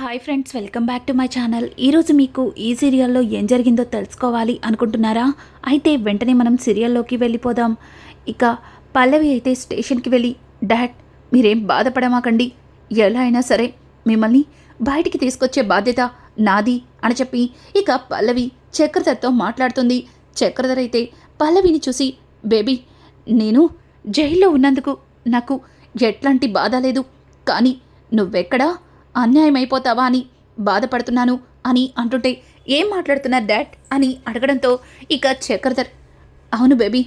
Hi friends welcome back to my channel. ఈరోజు మీకు ఈ సీరియల్లో ఏం జరిగిందో తెలుసుకోవాలి అనుకుంటున్నారా? అయితే వెంటనే మనం సీరియల్లోకి వెళ్ళిపోదాం. ఇక పల్లవి అయితే స్టేషన్కి వెళ్ళి డాడ్ మీరేం బాధపడమాకండి. ఎలా అయినా సరే మిమ్మల్ని బయటికి తీసుకొచ్చే బాధ్యత నాది అని చెప్పి ఇక పల్లవి చక్రధర్తో మాట్లాడుతుంది. చక్రధర్ అయితే పల్లవిని చూసి బేబీ నేను జైల్లో ఉన్నందుకు నాకు ఎట్లాంటి బాధ లేదు. కానీ నువ్వెక్కడా? అన్యాయం అయిపోతావా అని బాధపడుతున్నాను అని అంటుంటే ఏం మాట్లాడుతున్నారు డాడ్? అని అడగడంతో ఇక చక్రధర్ అవును బేబీ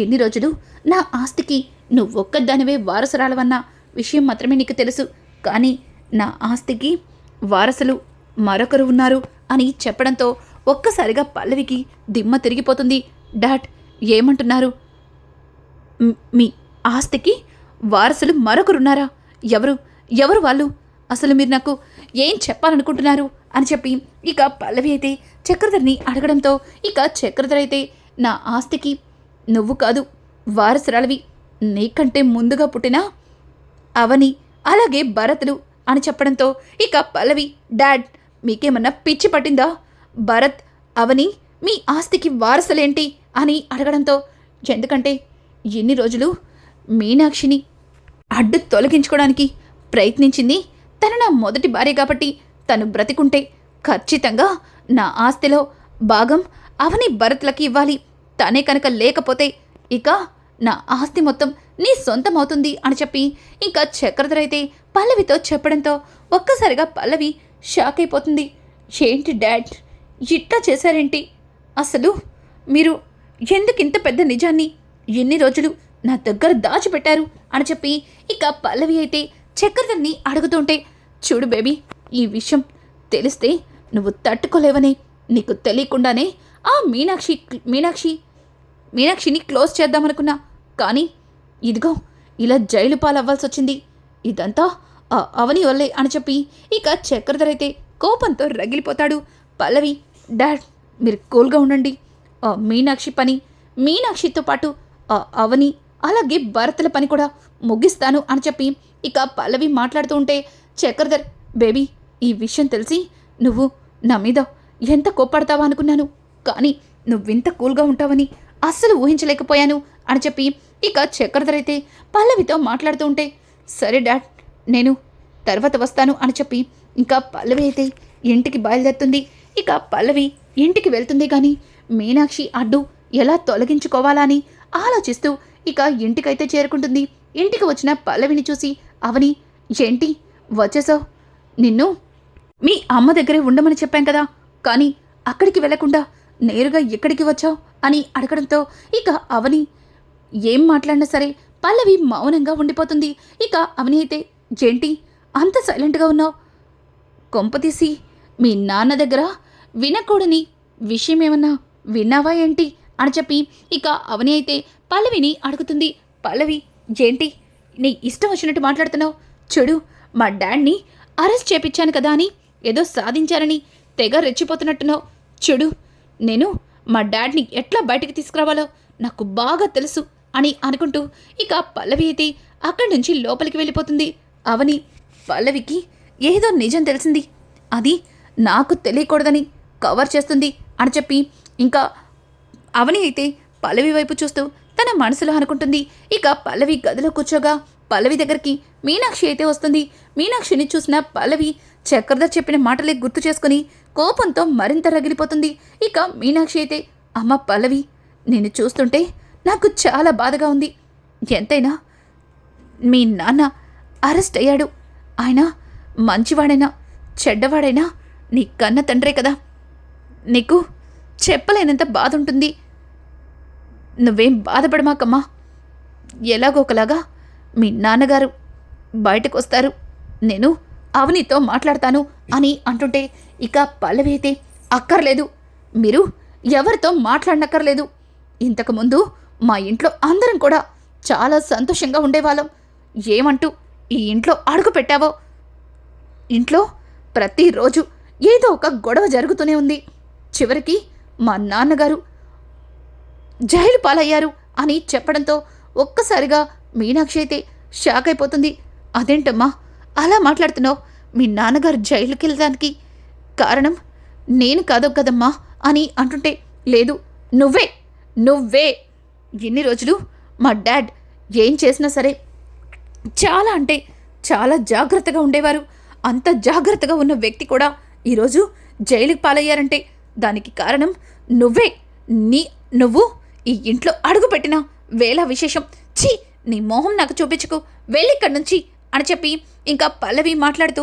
ఎన్ని రోజులు? నా ఆస్తికి నువ్వొక్కదానివే వారసురాలవన్న విషయం మాత్రమే నీకు తెలుసు. కానీ నా ఆస్తికి వారసులు మరొకరు ఉన్నారు అని చెప్పడంతో ఒక్కసారిగా పల్లవికి దిమ్మ తిరిగిపోతుంది. డాట్ ఏమంటున్నారు? మీ ఆస్తికి వారసులు మరొకరున్నారా? ఎవరు? ఎవరు వాళ్ళు? అసలు మీరు నాకు ఏం చెప్పాలనుకుంటున్నారు? అని చెప్పి ఇక పల్లవి అయితే చక్రధర్ని అడగడంతో ఇక చక్రధర్ అయితే నా ఆస్తికి నువ్వు కాదు వారసురాలివి నీకంటే ముందుగా పుట్టిన అవని అలాగే భరతులు అని చెప్పడంతో ఇక పల్లవి డాడ్ మీకేమన్నా పిచ్చి పట్టిందా? భరత్ అవని మీ ఆస్తికి వారసులేంటి? అని అడగడంతో ఎందుకంటే ఎన్ని రోజులు మీనాక్షిని అడ్డు తొలగించుకోవడానికి ప్రయత్నించింది తను నా మొదటి భార్య కాబట్టి తను బ్రతికుంటే ఖచ్చితంగా నా ఆస్తిలో భాగం అవని భరత్లకి ఇవ్వాలి. తనే కనుక లేకపోతే ఇక నా ఆస్తి మొత్తం నీ సొంతం అవుతుంది అని చెప్పి ఇంకా చక్రధరైతే అయితే పల్లవితో చెప్పడంతో ఒక్కసారిగా పల్లవి షాక్ అయిపోతుంది. ఏంటి డాడ్? ఇట్లా చేశారేంటి? అసలు మీరు ఎందుకు ఇంత పెద్ద నిజాన్ని ఎన్ని రోజులు నా దగ్గర దాచిపెట్టారు? అని చెప్పి ఇక పల్లవి అయితే చక్రధర్ని అడుగుతుంటే చూడు బేబీ ఈ విషయం తెలిస్తే నువ్వు తట్టుకోలేవని నీకు తెలియకుండానే ఆ మీనాక్షి మీనాక్షి మీనాక్షిని క్లోజ్ చేద్దామనుకున్నా. కానీ ఇదిగో ఇలా జైలు పాలవ్వాల్సి వచ్చింది ఇదంతా ఆ అవని వల్లే అని చెప్పి ఇక చక్రధరైతే అయితే కోపంతో రగిలిపోతాడు. పల్లవి డాడ్ మీరు కూల్గా ఉండండి. ఆ మీనాక్షి పని మీనాక్షితో పాటు ఆ అవని అలాగే భరతుల పని కూడా ముగిస్తాను అని చెప్పి ఇక పల్లవి మాట్లాడుతూ ఉంటే చక్రధర్ బేబీ ఈ విషయం తెలిసి నువ్వు నా మీద ఎంత కోప్పడతావా అనుకున్నాను కానీ నువ్వింత కూల్గా ఉంటావని అస్సలు ఊహించలేకపోయాను అని చెప్పి ఇక చక్రధర్ అయితే పల్లవితో మాట్లాడుతూ ఉంటే సరే డాడ్ నేను తర్వాత వస్తాను అని చెప్పి ఇంకా పల్లవి అయితే ఇంటికి బయలుదేరుతుంది. ఇక పల్లవి ఇంటికి వెళ్తుంది కానీ మీనాక్షి అడ్డు ఎలా తొలగించుకోవాలా అని ఆలోచిస్తూ ఇక ఇంటికైతే చేరుకుంటుంది. ఇంటికి వచ్చిన పల్లవిని చూసి అవని ఏంటి? వచ్చేసావు? నిన్ను? మీ అమ్మ దగ్గరే ఉండమని చెప్పాం కదా. కానీ అక్కడికి వెళ్ళకుండా నేరుగా ఎక్కడికి వచ్చావు? అని అడగడంతో ఇక అవని ఏం మాట్లాడినా సరే పల్లవి మౌనంగా ఉండిపోతుంది. ఇక అవని అయితే ఏంటి అంత సైలెంట్గా ఉన్నావు? కొంపతీసి మీ నాన్న దగ్గర వినకూడని విషయం ఏమన్నా విన్నావా ఏంటి? అని చెప్పి ఇక అవని అయితే పల్లవిని అడుగుతుంది. పల్లవి ఏంటి నీ ఇష్టం వచ్చినట్టు మాట్లాడుతున్నావు? చెడు మా డాడ్ని అరెస్ట్ చేపించాను కదా అని ఏదో సాధించానని తెగ రెచ్చిపోతున్నట్టున్నావు. చూడు నేను మా డాడ్ని ఎట్లా బయటికి తీసుకురావాలో నాకు బాగా తెలుసు అని అనుకుంటూ ఇక పల్లవి అయితే అక్కడి నుంచి లోపలికి వెళ్ళిపోతుంది. అవని పల్లవికి ఏదో నిజం తెలిసింది. అది నాకు తెలియకూడదని కవర్ చేస్తుంది అని చెప్పి ఇంకా అవని అయితే పల్లవి వైపు చూస్తూ తన మనసులో అనుకుంటుంది. ఇక పల్లవి గదిలో కూర్చోగా పల్లవి దగ్గరికి మీనాక్షి అయితే వస్తుంది. మీనాక్షిని చూసిన పల్లవి చక్రధర్ చెప్పిన మాటలే గుర్తు చేసుకుని కోపంతో మరింత రగిలిపోతుంది. ఇక మీనాక్షి అయితే అమ్మ పల్లవి నిన్ను చూస్తుంటే నాకు చాలా బాధగా ఉంది. ఎంతైనా మీ నాన్న అరెస్ట్ అయ్యాడు. ఆయన మంచివాడైనా చెడ్డవాడైనా నీ కన్న తండ్రే కదా. నీకు చెప్పలేనంత బాధ ఉంటుంది. నువ్వేం బాధపడమాకమ్మా. ఎలాగోకలాగా మీ నాన్నగారు బయటకు వస్తారు నేను అవనితో మాట్లాడతాను అని అంటుంటే ఇక పల్లవి అయితే అక్కర్లేదు. మీరు ఎవరితో మాట్లాడనక్కర్లేదు. ఇంతకుముందు మా ఇంట్లో అందరం కూడా చాలా సంతోషంగా ఉండేవాళ్ళం. ఏమంటూ ఈ ఇంట్లో అడుగు పెట్టావో? ఇంట్లో ప్రతిరోజు ఏదో ఒక గొడవ జరుగుతూనే ఉంది. చివరికి మా నాన్నగారు జైలు పాలయ్యారు అని చెప్పడంతో ఒక్కసారిగా మీనాక్షి అయితే షాక్ అయిపోతుంది. అదేంటమ్మా? అలా మాట్లాడుతున్నావు? మీ నాన్నగారు జైలుకి వెళ్ళడానికి కారణం నేను కాదు కదమ్మా? అని అంటుంటే లేదు నువ్వే నువ్వే. ఎన్ని రోజులు మా డాడ్ ఏం చేసినా సరే చాలా అంటే చాలా జాగ్రత్తగా ఉండేవారు. అంత జాగ్రత్తగా ఉన్న వ్యక్తి కూడా ఈరోజు జైలుకి పాలయ్యారంటే దానికి కారణం నువ్వే. నీ నువ్వు ఈ ఇంట్లో అడుగుపెట్టిన వేళ విశేషం. నీ మొహం నాకు చూపించుకు. వెళ్ళిక్కడి నుంచి అని చెప్పి ఇంకా పల్లవి మాట్లాడుతూ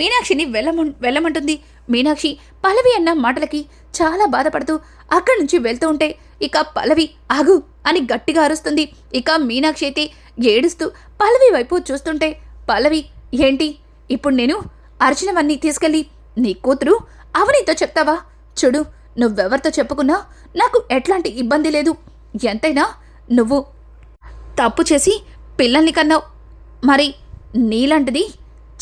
మీనాక్షిని వెళ్ళమ వెళ్ళమంటుంది. మీనాక్షి పల్లవి అన్న మాటలకి చాలా బాధపడుతూ అక్కడి నుంచి వెళ్తూ ఉంటే ఇక పల్లవి ఆగు అని గట్టిగా అరుస్తుంది. ఇక మీనాక్షి అయితే ఏడుస్తూ పల్లవి వైపు చూస్తుంటే పల్లవి ఏంటి? ఇప్పుడు నేను అర్చనవన్నీ తీసుకెళ్ళి నీ కూతురు అవనితో చెప్తావా? చూడు నువ్వెవరితో చెప్పుకున్నా నాకు ఎట్లాంటి ఇబ్బంది లేదు. ఎంతైనా నువ్వు తప్పు చేసి పిల్లల్ని కన్నావు. మరి నీలాంటిది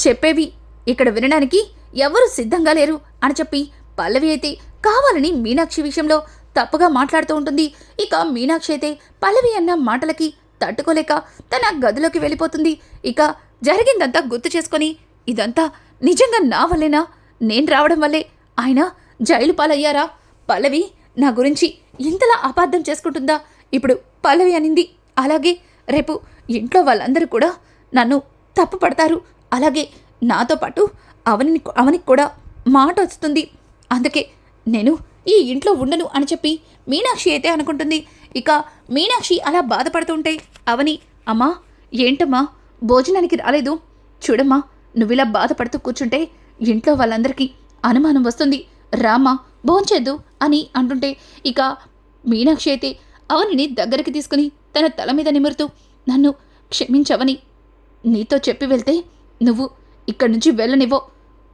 చెప్పేవి ఇక్కడ వినడానికి ఎవరు సిద్ధంగా లేరు అని చెప్పి పల్లవి అయితే కావాలని మీనాక్షి విషయంలో తప్పుగా మాట్లాడుతూ ఉంటుంది. ఇక మీనాక్షి అయితే పల్లవి అన్న మాటలకి తట్టుకోలేక తన గదిలోకి వెళ్ళిపోతుంది. ఇక జరిగిందంతా గుర్తు చేసుకొని ఇదంతా నిజంగా నా వల్లేనా? నేను రావడం వల్లే ఆయన జైలు పాలయ్యారా? పల్లవి నా గురించి ఇంతలా అపార్థం చేసుకుంటుందా? ఇప్పుడు పల్లవి అనింది. అలాగే రేపు ఇంట్లో వాళ్ళందరూ కూడా నన్ను తప్పు పడతారు. అలాగే నాతో పాటు అవని అవనికి కూడా మాట వస్తుంది. అందుకే నేను ఈ ఇంట్లో ఉండను అని చెప్పి మీనాక్షి అయితే అనుకుంటుంది. ఇక మీనాక్షి అలా బాధపడుతుంటే అవని అమ్మా ఏంటమ్మా? భోజనానికి రాలేదు. చూడమ్మా నువ్వు ఇలా బాధపడుతూ కూర్చుంటే ఇంట్లో వాళ్ళందరికీ అనుమానం వస్తుంది. రామా భోంచేద్దు అని అంటుంటే ఇక మీనాక్షి అయితే అవనిని దగ్గరికి తీసుకుని తన తల మీద నిమురుతూ నన్ను క్షమించవని నీతో చెప్పి వెళ్తే నువ్వు ఇక్కడి నుంచి వెళ్ళనివ్వో.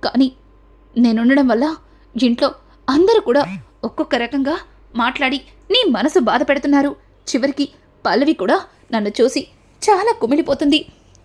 కానీ నేనుండడం వల్ల ఇంట్లో అందరూ కూడా ఒక్కొక్క రకంగా మాట్లాడి నీ మనసు బాధ పెడుతున్నారు. చివరికి పల్లవి కూడా నన్ను చూసి చాలా కుమిలిపోతుంది.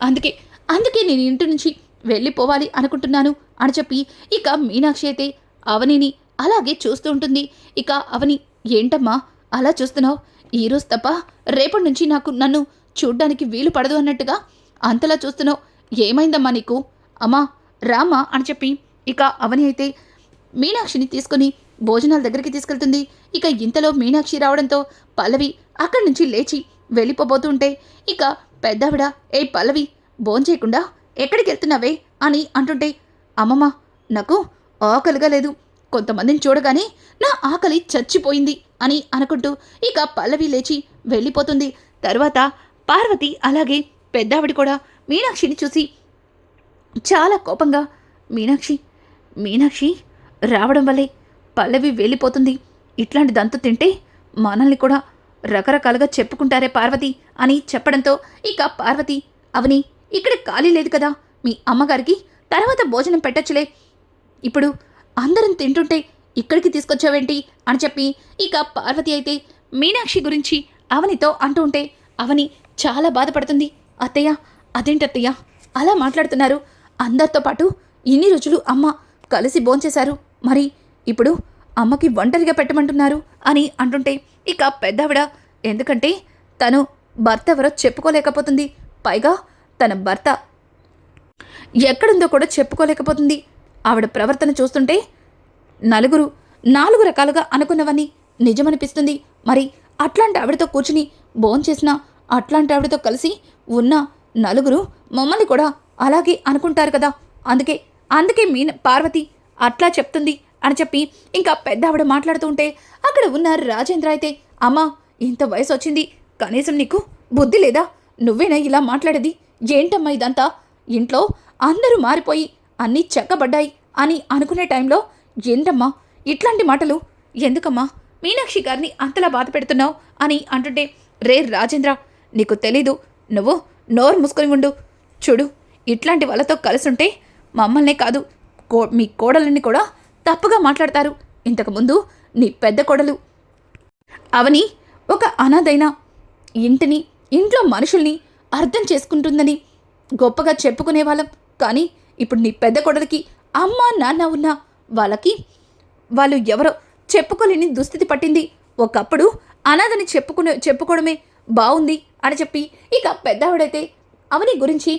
అందుకే అందుకే నేను ఇంటి నుంచి వెళ్ళిపోవాలి అనుకుంటున్నాను అని చెప్పి ఇక మీనాక్షి అయితే అవనిని అలాగే చూస్తూ ఉంటుంది. ఇక అవని ఏంటమ్మా అలా చూస్తున్నావు? ఈరోజు తప్ప రేపటి నుంచి నాకు నన్ను చూడ్డానికి వీలు పడదు అన్నట్టుగా అంతలా చూస్తున్నావు. ఏమైందమ్మా నీకు? అమ్మా రామా అని చెప్పి ఇక అవని అయితే మీనాక్షిని తీసుకుని భోజనాల దగ్గరికి తీసుకెళ్తుంది. ఇక ఇంతలో మీనాక్షి రావడంతో పల్లవి అక్కడి నుంచి లేచి వెళ్ళిపోబోతుంటే ఇక పెద్దావిడ ఏ పల్లవి భోంచేయకుండా ఎక్కడికి వెళ్తున్నావే? అని అంటుంటే అమ్మమ్మ నాకు ఆకలిగా లేదు. కొంతమందిని చూడగానే నా ఆకలి చచ్చిపోయింది. అని అనుకుంటూ ఇక పల్లవి లేచి వెళ్ళిపోతుంది. తర్వాత పార్వతి అలాగే పెద్దావిడి కూడా మీనాక్షిని చూసి చాలా కోపంగా మీనాక్షి మీనాక్షి రావడం వల్లే పల్లవి వెళ్ళిపోతుంది. ఇట్లాంటి దంతు తింటే మనల్ని కూడా రకరకాలుగా చెప్పుకుంటారే పార్వతి అని చెప్పడంతో ఇక పార్వతి అవని ఇక్కడ ఖాళీ లేదు కదా. మీ అమ్మగారికి తర్వాత భోజనం పెట్టచ్చులే. ఇప్పుడు అందరం తింటుంటే ఇక్కడికి తీసుకొచ్చావేంటి? అని చెప్పి ఇక పార్వతి అయితే మీనాక్షి గురించి అవనితో అంటూ ఉంటే అవని చాలా బాధపడుతుంది. అత్తయ్య అదేంటత్తయ్య? అలా మాట్లాడుతున్నారు. అందరితో పాటు ఇన్ని రోజులు అమ్మ కలిసి భోంచేశారు. మరి ఇప్పుడు అమ్మకి ఒంటరిగా పెట్టమంటున్నారు అని అంటుంటే ఇక పెద్దవిడ ఎందుకంటే తను భర్త ఎవరో చెప్పుకోలేకపోతుంది. పైగా తన భర్త ఎక్కడుందో కూడా చెప్పుకోలేకపోతుంది. ఆవిడ ప్రవర్తన చూస్తుంటే నలుగురు నాలుగు రకాలుగా అనుకున్నవన్నీ నిజమనిపిస్తుంది. మరి అట్లాంటి ఆవిడతో కూర్చుని భోంచేసినా అట్లాంటి ఆవిడతో కలిసి ఉన్న నలుగురు మమ్మల్ని కూడా అలాగే అనుకుంటారు కదా. అందుకే అందుకే మీ పార్వతి అట్లా చెప్తుంది అని చెప్పి ఇంకా పెద్ద ఆవిడ మాట్లాడుతూ ఉంటే అక్కడ ఉన్న రాజేంద్ర అయితే అమ్మా ఇంత వయసు వచ్చింది కనీసం నీకు బుద్ధి లేదా? నువ్వేనా ఇలా మాట్లాడేది? ఏంటమ్మా ఇదంతా? ఇంట్లో అందరూ మారిపోయి అన్నీ చెక్కబడ్డాయి అని అనుకునే టైంలో ఏంటమ్మా? ఇట్లాంటి మాటలు? ఎందుకమ్మా? మీనాక్షి గారిని అంతలా బాధ పెడుతున్నావు? అని అంటుంటే రే రాజేంద్ర నీకు తెలీదు. నువ్వు నోరు మూసుకొని ఉండు. చూడు ఇట్లాంటి వాళ్ళతో కలుసుంటే మమ్మల్నే కాదు కో మీ కోడలని కూడా తప్పుగా మాట్లాడతారు. ఇంతకుముందు నీ పెద్ద కోడలు. అవని ఒక అనాథైన ఇంటిని ఇంట్లో మనుషుల్ని అర్థం చేసుకుంటుందని గొప్పగా చెప్పుకునేవాళ్ళం. కానీ ఇప్పుడు నీ పెద్ద కొడలికి అమ్మ నాన్న ఉన్న వాళ్ళకి వాళ్ళు ఎవరో చెప్పుకోలేని దుస్థితి పట్టింది. ఒకప్పుడు అనాథని చెప్పుకునే చెప్పుకోవడమే బాగుంది అని చెప్పి ఇక పెద్దావిడైతే అవని గురించి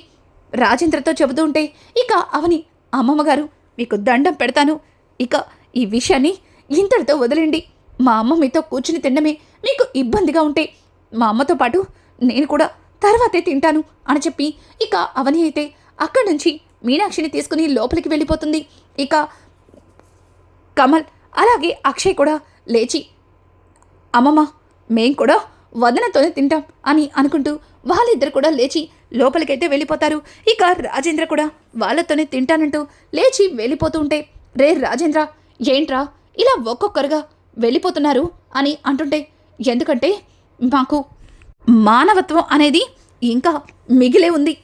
రాజేంద్రతో చెబుతూ ఉంటే ఇక అవని అమ్మమ్మ గారు మీకు దండం పెడతాను. ఇక ఈ విషయాన్ని ఇంతటితో వదిలేండి మా అమ్మ మీతో కూర్చుని తినడమే మీకు ఇబ్బందిగా ఉంటే మా అమ్మతో పాటు నేను కూడా తర్వాతే తింటాను అని చెప్పి ఇక అవని అయితే అక్కడి నుంచి మీనాక్షిని తీసుకుని లోపలికి వెళ్ళిపోతుంది. ఇక కమల్ అలాగే అక్షయ్ కూడా లేచి అమ్మమ్మ మేం కూడా వదనతోనే తింటాం అని అనుకుంటూ వాళ్ళిద్దరు కూడా లేచి లోపలికైతే వెళ్ళిపోతారు. ఇక రాజేంద్ర కూడా వాళ్ళతోనే తింటానంటూ లేచి వెళ్ళిపోతూ ఉంటే రే రాజేంద్ర ఏంట్రా ఇలా ఒక్కొక్కరుగా వెళ్ళిపోతున్నారు అని అంటుంటే ఎందుకంటే మాకు మానవత్వం అనేది ఇంకా మిగిలే ఉంది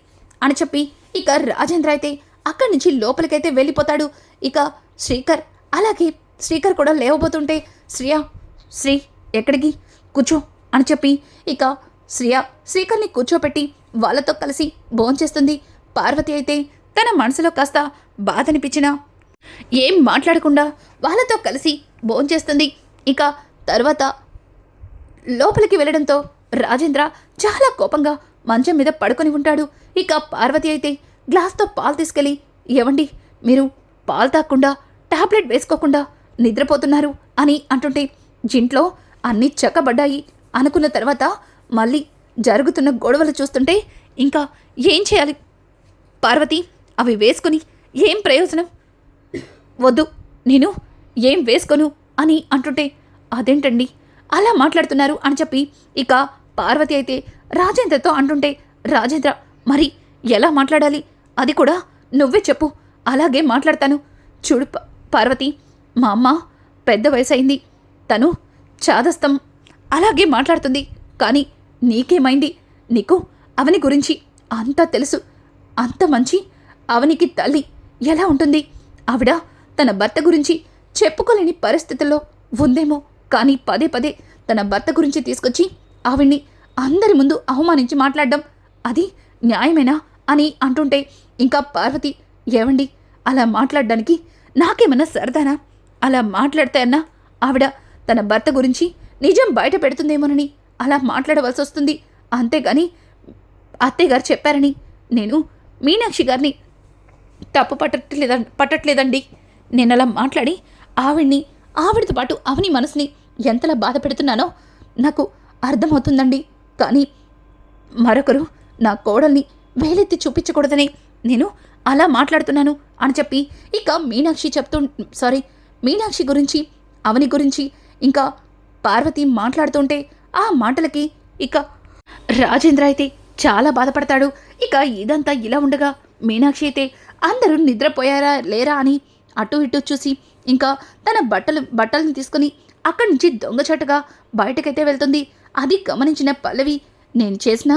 అని చెప్పి ఇక రాజేంద్ర అయితే అక్కడి నుంచి లోపలికైతే వెళ్ళిపోతాడు. ఇక శ్రీకర్ అలాగే శ్రీకర్ కూడా లేవబోతుంటే శ్రియ శ్రీ ఎక్కడికి? కూర్చో అని చెప్పి ఇక శ్రియ శ్రీకర్ని కూర్చోపెట్టి వాళ్ళతో కలిసి భోంచేస్తుంది పార్వతి అయితే తన మనసులో కాస్త బాధ అనిపించినా ఏం మాట్లాడకుండా వాళ్ళతో కలిసి భోంచేస్తుంది ఇక తర్వాత లోపలికి వెళ్ళడంతో రాజేంద్ర చాలా కోపంగా మంచం మీద పడుకొని ఉంటాడు. ఇక పార్వతి అయితే గ్లాస్తో పాలు తీసుకెళ్ళి ఏవండి మీరు పాలు తాకుండా టాబ్లెట్ వేసుకోకుండా నిద్రపోతున్నారు అని అంటుంటే జింట్లో అన్నీ చక్కబడ్డాయి. అనుకున్న తర్వాత మళ్ళీ జరుగుతున్న గొడవలు చూస్తుంటే ఇంకా ఏం చేయాలి? పార్వతి అవి వేసుకుని ఏం ప్రయోజనం? వద్దు నేను ఏం వేసుకోను అని అంటుంటే అదేంటండి? అలా మాట్లాడుతున్నారు అని చెప్పి ఇక పార్వతి అయితే రాజేంద్రతో అంటుంటే రాజేంద్ర మరి ఎలా మాట్లాడాలి? అది కూడా నువ్వే చెప్పు అలాగే మాట్లాడతాను. చూడు పార్వతి మా అమ్మ పెద్ద వయసు అయింది తను చాదస్తం అలాగే మాట్లాడుతుంది. కానీ నీకేమైంది? నీకు అవని గురించి అంతా తెలుసు. అంత మంచి అవనికి తల్లి ఎలా ఉంటుంది? ఆవిడ తన భర్త గురించి చెప్పుకోలేని పరిస్థితుల్లో ఉందేమో. కానీ పదే పదే తన భర్త గురించి తీసుకొచ్చి ఆవిడ్ని అందరి ముందు అవమానించి మాట్లాడడం అది న్యాయమేనా అని అంటుంటే ఇంకా పార్వతి ఏవండి? అలా మాట్లాడడానికి నాకేమన్నా సరదానా? అలా మాట్లాడితే అన్నా ఆవిడ తన భర్త గురించి నిజం బయట పెడుతుందేమోనని అలా మాట్లాడవలసి వస్తుంది అంతేగాని అత్తయ్య గారు చెప్పారని నేను మీనాక్షి గారిని తప్పు పట్టట్లేద పట్టట్లేదండి. నేను అలా మాట్లాడి ఆవిడ్ని ఆవిడతో పాటు అవని మనసుని ఎంతలా బాధ పెడుతున్నానో నాకు అర్థమవుతుందండి. కానీ మరొకరు నా కోడల్ని వేలెత్తి చూపించకూడదని నేను అలా మాట్లాడుతున్నాను. అని చెప్పి ఇక మీనాక్షి చెప్తూ సారీ మీనాక్షి గురించి అవని గురించి ఇంకా పార్వతి మాట్లాడుతుంటే ఆ మాటలకి ఇక రాజేంద్ర అయితే చాలా బాధపడతాడు. ఇక ఇదంతా ఇలా ఉండగా మీనాక్షి అయితే అందరూ నిద్రపోయారా లేరా అని అటు ఇటు చూసి ఇంకా తన బట్టలు బట్టలను తీసుకుని అక్కడి నుంచి దొంగచాటుగా బయటకైతే వెళ్తుంది. అది గమనించిన పల్లవి నేను చేసిన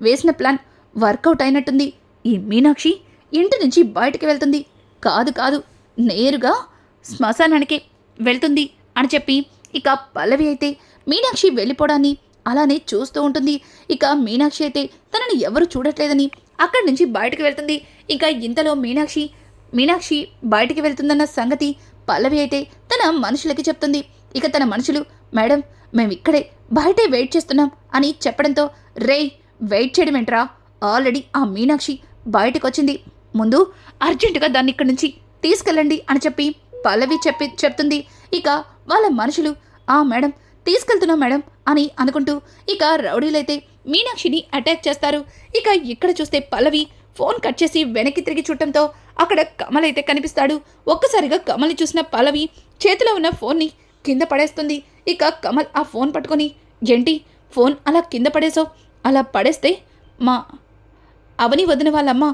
వేసిన ప్లాన్ వర్కౌట్ అయినట్టుంది ఈ మీనాక్షి. ఇంటి నుంచి బయటకు వెళ్తుంది. కాదు కాదు నేరుగా శ్మశానానికి వెళ్తుంది అని చెప్పి ఇక పల్లవి అయితే మీనాక్షి వెళ్ళిపోవడాన్ని అలానే చూస్తూ ఉంటుంది. ఇక మీనాక్షి అయితే తనని ఎవరు చూడట్లేదని అక్కడి నుంచి బయటకు వెళ్తుంది. ఇక ఇంతలో మీనాక్షి మీనాక్షి బయటికి వెళ్తుందన్న సంగతి పల్లవి అయితే తన మనుషులకి చెప్తుంది. ఇక తన మనుషులు మేడం మేము ఇక్కడే బయటే వెయిట్ చేస్తున్నాం అని చెప్పడంతో రేయ్ వెయిట్ చేయడం ఏంట్రా? ఆల్రెడీ ఆ మీనాక్షి బయటకు వచ్చింది ముందు అర్జెంటుగా దాన్ని ఇక్కడి నుంచి తీసుకెళ్ళండి అని చెప్పి పల్లవి చెప్పి చెప్తుంది. ఇక వాళ్ళ మనుషులు ఆ మేడం తీసుకెళ్తున్నాం మేడం అని అనుకుంటూ ఇక రౌడీలైతే మీనాక్షిని అటాక్ చేస్తారు. ఇక ఇక్కడ చూస్తే పల్లవి ఫోన్ కట్ చేసి వెనక్కి తిరిగి చూడటంతో అక్కడ కమల్ అయితే కనిపిస్తాడు. ఒక్కసారిగా కమల్ని చూసిన పల్లవి చేతిలో ఉన్న ఫోన్ని కింద పడేస్తుంది. ఇక కమల్ ఆ ఫోన్ పట్టుకొని ఏంటి ఫోన్ అలా కింద పడేసావు అలా పడేస్తే మా అవని వదిన వాళ్ళమ్మ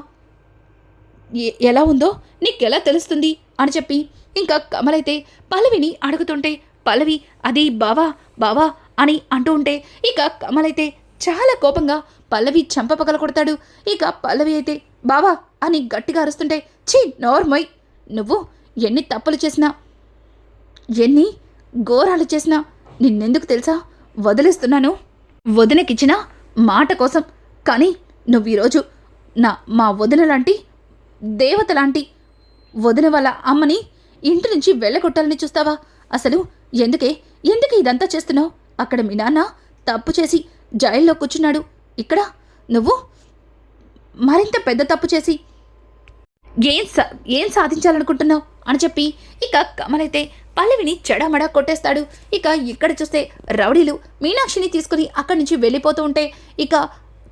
ఎలా ఉందో నీకెలా తెలుస్తుంది? అని చెప్పి ఇంకా కమలైతే పల్లవిని అడుగుతుంటే పల్లవి అది బావా బావా అని అంటూ ఉంటే ఇక కమలైతే చాలా కోపంగా పల్లవి చంప పగల కొడతాడు. ఇక పల్లవి అయితే బావా అని గట్టిగా అరుస్తుంటే ఛీ నోర్మై నువ్వు ఎన్ని తప్పులు చేసినా ఎన్ని ఘోరాలు చేసినా నిన్నెందుకు తెలుసా? వదిలేస్తున్నాను. వదినకిచ్చిన మాట కోసం. కానీ నువ్వు ఈరోజు నా మా వదిన లాంటి దేవత లాంటి వదిన వాళ్ళ అమ్మని ఇంటి నుంచి వెళ్ళగొట్టాలని చూస్తావా? అసలు ఎందుకే? ఎందుకు ఇదంతా చేస్తున్నావు? అక్కడ మీ నాన్న తప్పు చేసి జైల్లో కూర్చున్నాడు. ఇక్కడ నువ్వు మరింత పెద్ద తప్పు చేసి ఏం సా ఏం సాధించాలనుకుంటున్నావు? అని చెప్పి ఇక కమలైతే పల్లవిని చెడమడా కొట్టేస్తాడు. ఇక ఇక్కడ చూస్తే రౌడీలు మీనాక్షిని తీసుకుని అక్కడి నుంచి వెళ్ళిపోతూ ఉంటే ఇక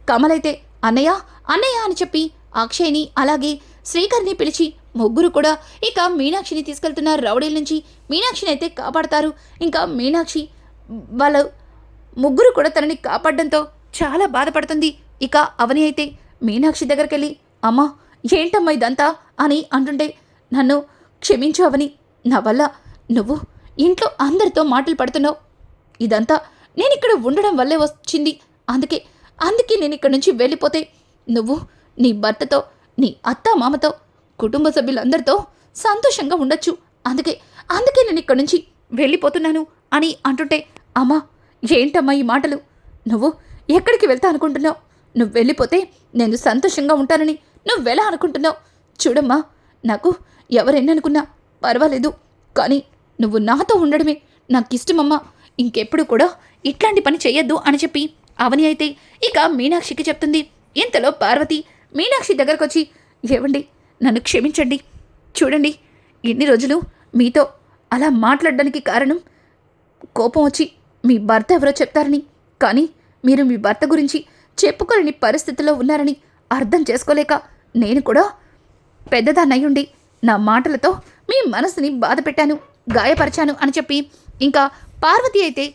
కమలైతే అన్నయ్య అన్నయ్య అని చెప్పి అక్షయ్ని అలాగే శ్రీకర్ని పిలిచి ముగ్గురు కూడా ఇక మీనాక్షిని తీసుకెళ్తున్న రౌడీల నుంచి మీనాక్షిని అయితే కాపాడతారు. ఇంకా మీనాక్షి వాళ్ళ ముగ్గురు కూడా తనని కాపాడడంతో చాలా బాధపడుతుంది. ఇక అవని అయితే మీనాక్షి దగ్గరికి వెళ్ళి అమ్మా ఏంటమ్మా ఇదంతా? అని అంటుంటే నన్ను క్షమించు అవని నా వల్ల నువ్వు ఇంట్లో అందరితో మాటలు పడుతున్నావు. ఇదంతా నేను ఇక్కడ ఉండడం వల్లే వచ్చింది. అందుకే అందుకే నేను ఇక్కడ నుంచి వెళ్ళిపోతే నువ్వు నీ భర్తతో నీ అత్త మామతో కుటుంబ సభ్యులందరితో సంతోషంగా ఉండొచ్చు. అందుకే అందుకే నేను ఇక్కడి నుంచి వెళ్ళిపోతున్నాను అని అంటుంటే అమ్మా ఏంటమ్మా ఈ మాటలు? నువ్వు ఎక్కడికి వెళ్తా అనుకుంటున్నావు? నువ్వు వెళ్ళిపోతే నేను సంతోషంగా ఉంటానని నువ్వెలా అనుకుంటున్నావు? చూడమ్మా నాకు ఎవరెన్ననుకున్నా పర్వాలేదు కానీ నువ్వు నాతో ఉండడమే నాకు ఇష్టమమ్మా. ఇంకెప్పుడు కూడా ఇట్లాంటి పని చేయొద్దు అని చెప్పి అవని అయితే ఇక మీనాక్షికి చెప్తుంది. ఇంతలో పార్వతి మీనాక్షి దగ్గరకు వచ్చి ఏవండి నన్ను క్షమించండి చూడండి ఎన్ని రోజులు మీతో అలా మాట్లాడడానికి కారణం? కోపం వచ్చి మీ భర్త ఎవరో చెప్తారని కానీ మీరు మీ భర్త గురించి చెప్పుకోలేని పరిస్థితిలో ఉన్నారని అర్థం చేసుకోలేక నేను కూడా పెద్దదాన్నయ్యుండి నా మాటలతో మీ మనసుని బాధ పెట్టాను గాయపరిచాను అని చెప్పి ఇంకా పార్వతి అయితే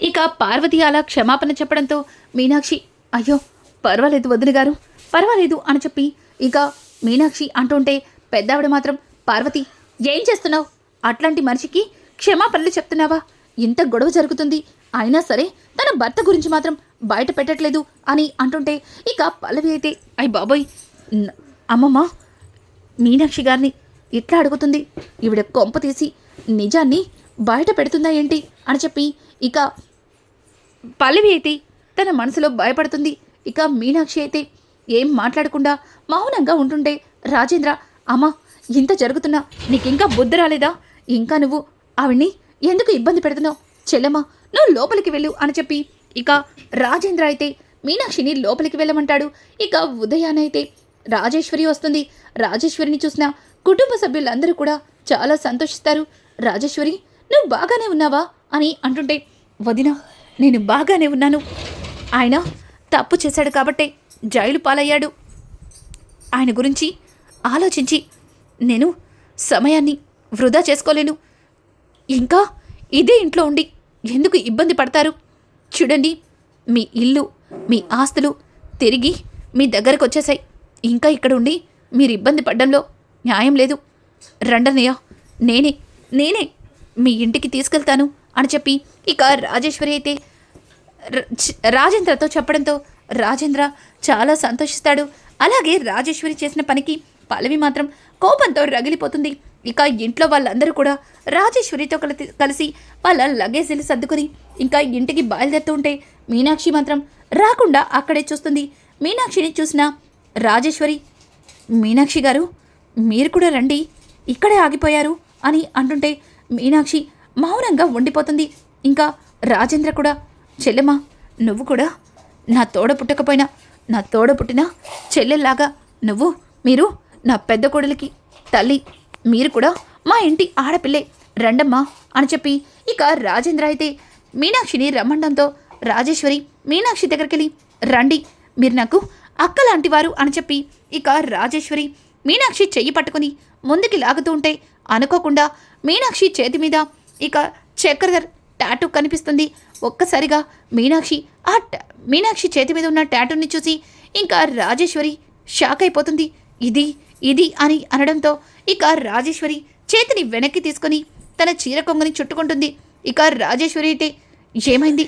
ఇక పార్వతి అలా క్షమాపణ చెప్పడంతో మీనాక్షి అయ్యో పర్వాలేదు వదిన గారు పర్వాలేదు అని చెప్పి ఇక మీనాక్షి అంటుంటే పెద్దావిడ మాత్రం పార్వతి ఏం చేస్తున్నావు? అట్లాంటి మనిషికి క్షమాపణలు చెప్తున్నావా? ఇంత గొడవ జరుగుతుంది. అయినా సరే తన భర్త గురించి మాత్రం బయట పెట్టట్లేదు అని అంటుంటే ఇక పల్లవి అయితే అయ్యి బాబోయ్ అమ్మమ్మ మీనాక్షి గారిని ఇట్లా అడుగుతుంది. ఈవిడ కొంప తీసి నిజాన్ని బయట పెడుతుందా ఏంటి? అని చెప్పి ఇక పల్లవి అయితే తన మనసులో భయపడుతుంది. ఇక మీనాక్షి అయితే ఏం మాట్లాడకుండా మౌనంగా ఉంటుండే. రాజేంద్ర అమ్మా ఇంత జరుగుతున్నా నీకింకా బుద్ధి రాలేదా? ఇంకా నువ్వు ఆవిడ్ని ఎందుకు ఇబ్బంది పెడుతున్నావు? చెల్లెమ్మ నువ్వు లోపలికి వెళ్ళు అని చెప్పి ఇక రాజేంద్ర అయితే మీనాక్షిని లోపలికి వెళ్ళమంటాడు. ఇక ఉదయానైతే అయితే రాజేశ్వరి వస్తుంది. రాజేశ్వరిని చూసిన కుటుంబ సభ్యులందరూ కూడా చాలా సంతోషిస్తారు. రాజేశ్వరి నువ్వు బాగానే ఉన్నావా? అని అంటుంటే వదిన నేను బాగానే ఉన్నాను. ఆయన తప్పు చేశాడు కాబట్టే జైలు పాలయ్యాడు. ఆయన గురించి ఆలోచించి నేను సమయాన్ని వృధా చేసుకోలేను. ఇంకా ఇదే ఇంట్లో ఉండి ఎందుకు ఇబ్బంది పడతారు? చూడండి మీ ఇల్లు మీ ఆస్తులు తిరిగి మీ దగ్గరకు వచ్చేసాయి ఇంకా ఇక్కడ ఉండి మీరు ఇబ్బంది పడడంలో న్యాయం లేదు. రండనయ్య నేనే నేనే మీ ఇంటికి తీసుకెళ్తాను అని చెప్పి ఇక రాజేశ్వరి అయితే రాజేంద్రతో చెప్పడంతో రాజేంద్ర చాలా సంతోషిస్తాడు. అలాగే రాజేశ్వరి చేసిన పనికి పల్లవి మాత్రం కోపంతో రగిలిపోతుంది. ఇక ఇంట్లో వాళ్ళందరూ కూడా రాజేశ్వరితో కలిసి కలిసి వాళ్ళ లగేజీలు సర్దుకొని ఇంకా ఇంటికి బయలుదేరుతూ ఉంటే మీనాక్షి మాత్రం రాకుండా అక్కడే చూస్తుంది. మీనాక్షిని చూసిన రాజేశ్వరి మీనాక్షి గారు మీరు కూడా రండి. ఇక్కడే ఆగిపోయారు అని అంటుంటే మీనాక్షి మౌనంగా ఉండిపోతుంది. ఇంకా రాజేంద్ర కూడా చెల్లెమ్మ నువ్వు కూడా నా తోడ పుట్టకపోయినా నా తోడ పుట్టిన చెల్లెల్లాగా నువ్వు మీరు నా పెద్ద కొడలికి తల్లి మీరు కూడా మా ఇంటి ఆడపిల్లే రండమ్మా అని చెప్పి ఇక రాజేంద్ర అయితే మీనాక్షిని రమ్మండంతో రాజేశ్వరి మీనాక్షి దగ్గరికి వెళ్ళి రండి మీరు నాకు అక్క లాంటి వారు అని చెప్పి ఇక రాజేశ్వరి మీనాక్షి చెయ్యి పట్టుకుని ముందుకి లాగుతూ ఉంటే అనుకోకుండా మీనాక్షి చేతి మీద ఇక చక్రధర్ టాటూ కనిపిస్తుంది. ఒక్కసారిగా మీనాక్షి ఆ మీనాక్షి చేతి మీద ఉన్న టాటూని చూసి ఇంకా రాజేశ్వరి షాక్ అయిపోతుంది. ఇది ఇది అని అనడంతో ఇక రాజేశ్వరి చేతిని వెనక్కి తీసుకొని తన చీర కొంగుని చుట్టుకుంటుంది. ఇక రాజేశ్వరి అయితే ఏమైంది?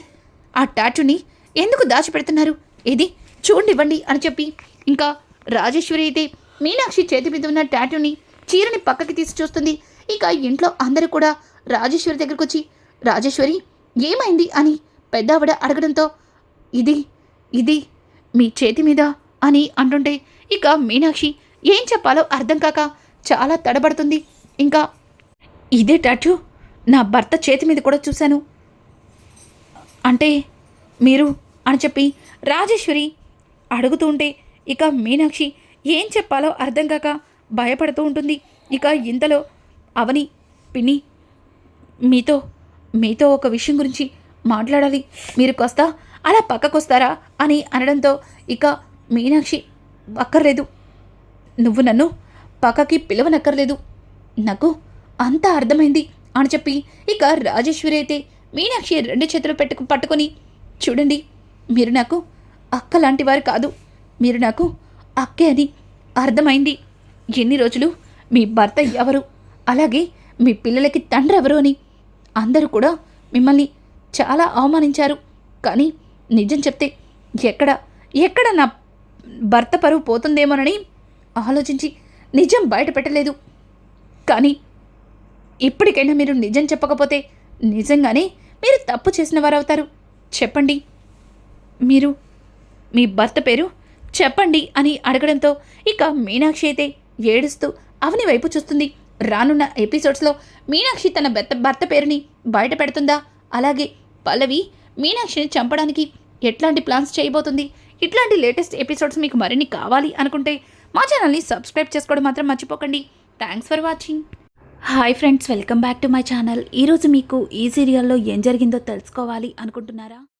ఆ టాటూని ఎందుకు దాచిపెడుతున్నారు? ఇది చూడండివ్వండి అని చెప్పి ఇంకా రాజేశ్వరి అయితే మీనాక్షి చేతి మీద ఉన్న టాటూని చీరని పక్కకి తీసి చూస్తుంది. ఇక ఇంట్లో అందరూ కూడా రాజేశ్వరి దగ్గరకు వచ్చి రాజేశ్వరి ఏమైంది అని పెద్దావిడ అడగడంతో ఇది ఇది మీ చేతి మీద అని అంటుంటే ఇక మీనాక్షి ఏం చెప్పాలో అర్థం కాక చాలా తడబడుతుంది. ఇంకా ఇదే టాట్యూ నా భర్త చేతి మీద కూడా చూశాను. అంటే మీరు అని చెప్పి రాజేశ్వరి అడుగుతూ ఉంటే ఇక మీనాక్షి ఏం చెప్పాలో అర్థం కాక భయపడుతూ ఉంటుంది. ఇక ఇంతలో అవని పిన్ని మీతో మీతో ఒక విషయం గురించి మాట్లాడాలి. మీరు కొస్తా అలా పక్కకొస్తారా అని అనడంతో ఇక మీనాక్షి అక్కర్లేదు. నువ్వు నన్ను పక్కకి పిలవనక్కర్లేదు. నాకు అంతా అర్థమైంది అని చెప్పి ఇక రాజేశ్వరి అయితే మీనాక్షి రెండు చేతులు పెట్టుకు పట్టుకొని చూడండి మీరు నాకు అక్క లాంటి వారు కాదు. మీరు నాకు అక్కే అని అర్థమైంది. ఎన్ని రోజులు మీ భర్త ఎవరు? అలాగే మీ పిల్లలకి తండ్రి ఎవరు అని అందరూ కూడా మిమ్మల్ని చాలా అవమానించారు. కానీ నిజం చెప్తే ఎక్కడ ఎక్కడ నా భర్త పరువు పోతుందేమోనని ఆలోచించి నిజం బయట పెట్టలేదు. కానీ ఇప్పటికైనా మీరు నిజం చెప్పకపోతే నిజంగానే మీరు తప్పు చేసిన వారవుతారు చెప్పండి. మీరు మీ భర్త పేరు చెప్పండి అని అడగడంతో ఇక మీనాక్షి అయితే ఏడుస్తూ అవని వైపు చూస్తుంది. రానున్న ఎపిసోడ్స్లో మీనాక్షి తన భర్త భర్త పేరుని బయట పెడుతుందా? అలాగే పల్లవి మీనాక్షిని చంపడానికి ఎట్లాంటి ప్లాన్స్ చేయబోతుంది? ఇట్లాంటి లేటెస్ట్ ఎపిసోడ్స్ మీకు మరిన్ని కావాలి అనుకుంటే మా ఛానల్ని సబ్స్క్రైబ్ చేసుకోవడం మాత్రం మర్చిపోకండి. Thanks for watching hi friends welcome back to my channel ఈరోజు మీకు ఈ సీరియల్లో ఏం జరిగిందో తెలుసుకోవాలి అనుకుంటున్నారా?